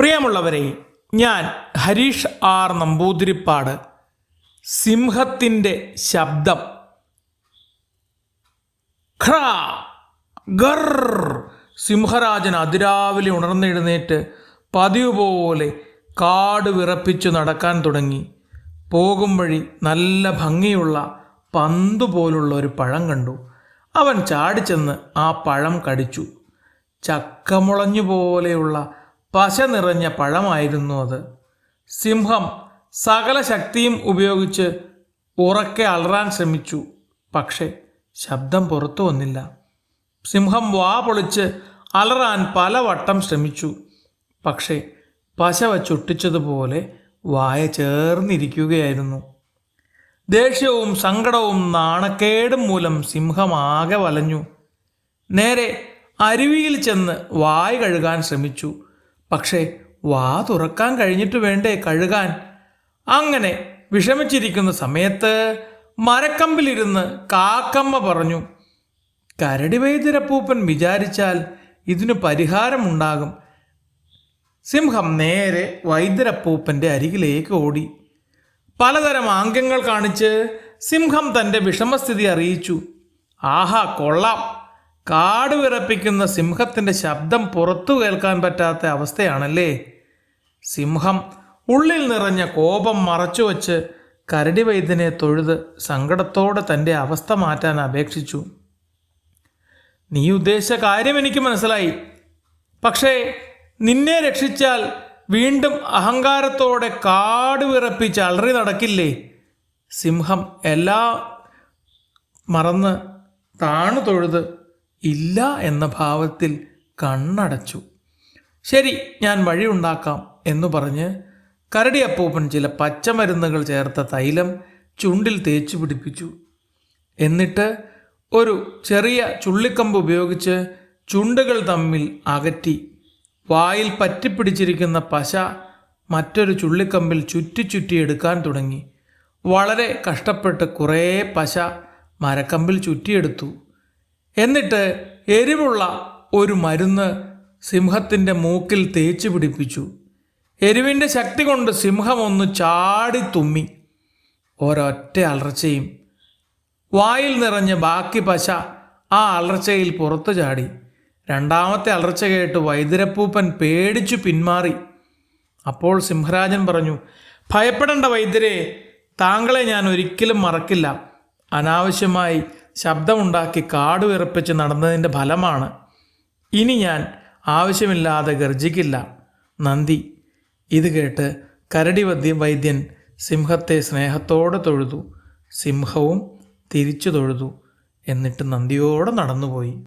പ്രിയമുള്ളവരെ ഞാൻ ഹരീഷ് ആർ നമ്പൂതിരിപ്പാട് സിംഹത്തിന്റെ ശബ്ദം. ഖ്ര ഗർ സിംഹരാജൻ അതിരാവിലെ ഉണർന്നെഴുന്നേറ്റ് പതിവ് പോലെ കാട് വിറപ്പിച്ചു നടക്കാൻ തുടങ്ങി. പോകും വഴി നല്ല ഭംഗിയുള്ള പന്ത് പോലുള്ള ഒരു പഴം കണ്ടു. അവൻ ചാടിച്ചെന്ന് ആ പഴം കടിച്ചു. ചക്കമുളഞ്ഞു പോലെയുള്ള പശ നിറഞ്ഞ പഴമായിരുന്നു അത്. സിംഹം സകല ശക്തിയും ഉപയോഗിച്ച് ഉറക്കെ അലറാൻ ശ്രമിച്ചു. പക്ഷേ ശബ്ദം പുറത്തു വന്നില്ല. സിംഹം വാ പൊളിച്ച് അലറാൻ പലവട്ടം ശ്രമിച്ചു. പക്ഷേ പശ വച്ചൊട്ടിച്ചതുപോലെ വായ ചേർന്നിരിക്കുകയായിരുന്നു. ദേഷ്യവും സങ്കടവും നാണക്കേടും മൂലം സിംഹമാകെ വലഞ്ഞു. നേരെ അരുവിയിൽ ചെന്ന് വായ കഴുകാൻ ശ്രമിച്ചു. പക്ഷേ വാ തുറക്കാൻ കഴിഞ്ഞിട്ട് വേണ്ടേ കഴുകാൻ? അങ്ങനെ വിഷമിച്ചിരിക്കുന്ന സമയത്ത് മരക്കമ്പിലിരുന്ന് കാക്കമ്മ പറഞ്ഞു കരടി വൈദ്യരപ്പൂപ്പൻ വിചാരിച്ചാൽ ഇതിനു പരിഹാരമുണ്ടാകും. സിംഹം നേരെ വൈദ്യരപ്പൂപ്പന്റെ അരികിലേക്ക് ഓടി. പലതരം ആംഗ്യങ്ങൾ കാണിച്ച് സിംഹം തന്റെ വിഷമസ്ഥിതി അറിയിച്ചു. ആഹാ കൊള്ളാം. കാട് വിറപ്പിക്കുന്ന സിംഹത്തിന്റെ ശബ്ദം പുറത്തു കേൾക്കാൻ പറ്റാത്ത അവസ്ഥയാണല്ലേ? സിംഹം ഉള്ളിൽ നിറഞ്ഞ കോപം മറച്ചുവെച്ച് കരടി വൈദ്യനെ തൊഴുത് സങ്കടത്തോടെ തന്റെ അവസ്ഥ മാറ്റാൻ അപേക്ഷിച്ചു. നീ ഉദ്ദേശിച്ച കാര്യം എനിക്ക് മനസ്സിലായി. പക്ഷേ നിന്നെ രക്ഷിച്ചാൽ വീണ്ടും അഹങ്കാരത്തോടെ കാട് വിറപ്പിച്ച് അലറി നടക്കില്ലേ? സിംഹം എല്ലാ മറന്ന് താണു തൊഴുത് ഇല്ല എന്ന ഭാവത്തിൽ കണ്ണടച്ചു. ശരി ഞാൻ വഴിയുണ്ടാക്കാം എന്നു പറഞ്ഞ് കരടിയപ്പൂപ്പൻ ചില പച്ചമരുന്നുകൾ ചേർത്ത തൈലം ചുണ്ടിൽ തേച്ചു പിടിപ്പിച്ചു. എന്നിട്ട് ഒരു ചെറിയ ചുള്ളിക്കമ്പ് ഉപയോഗിച്ച് ചുണ്ടുകൾ തമ്മിൽ അകറ്റി വായിൽ പറ്റിപ്പിടിച്ചിരിക്കുന്ന പശ മറ്റൊരു ചുള്ളിക്കമ്പിൽ ചുറ്റി ചുറ്റി എടുക്കാൻ തുടങ്ങി. വളരെ കഷ്ടപ്പെട്ട് കുറേ പശ മരക്കമ്പിൽ ചുറ്റിയെടുത്തു. എന്നിട്ട് എരിവുള്ള ഒരു മരുന്ന് സിംഹത്തിന്റെ മൂക്കിൽ തേച്ചു പിടിപ്പിച്ചു. എരിവിന്റെ ശക്തി കൊണ്ട് സിംഹം ഒന്ന് ചാടി തുമ്മി. ഒരൊറ്റ അലർച്ചയും. വായിൽ നിറഞ്ഞ ബാക്കി പശ ആ അലർച്ചയിൽ പുറത്തു ചാടി. രണ്ടാമത്തെ അലർച്ച കേട്ട് വൈദ്യരപ്പൂപ്പൻ പേടിച്ചു പിന്മാറി. അപ്പോൾ സിംഹരാജൻ പറഞ്ഞു ഭയപ്പെടേണ്ട വൈദ്യരെ താങ്കളെ ഞാൻ ഒരിക്കലും മറക്കില്ല. അനാവശ്യമായി ശബ്ദമുണ്ടാക്കി കാട് വിറപ്പിച്ച് നടന്നതിന്റെ ഫലമാണ്. ഇനി ഞാൻ ആവശ്യമില്ലാതെ ഗർജിക്കില്ല. നന്ദി. ഇത് കേട്ട് കരടി വദ്യ വൈദ്യൻ സിംഹത്തെ സ്നേഹത്തോടെ തൊഴുതു. സിംഹവും തിരിച്ചു തൊഴുതു. എന്നിട്ട് നന്ദിയോടെ നടന്നുപോയി.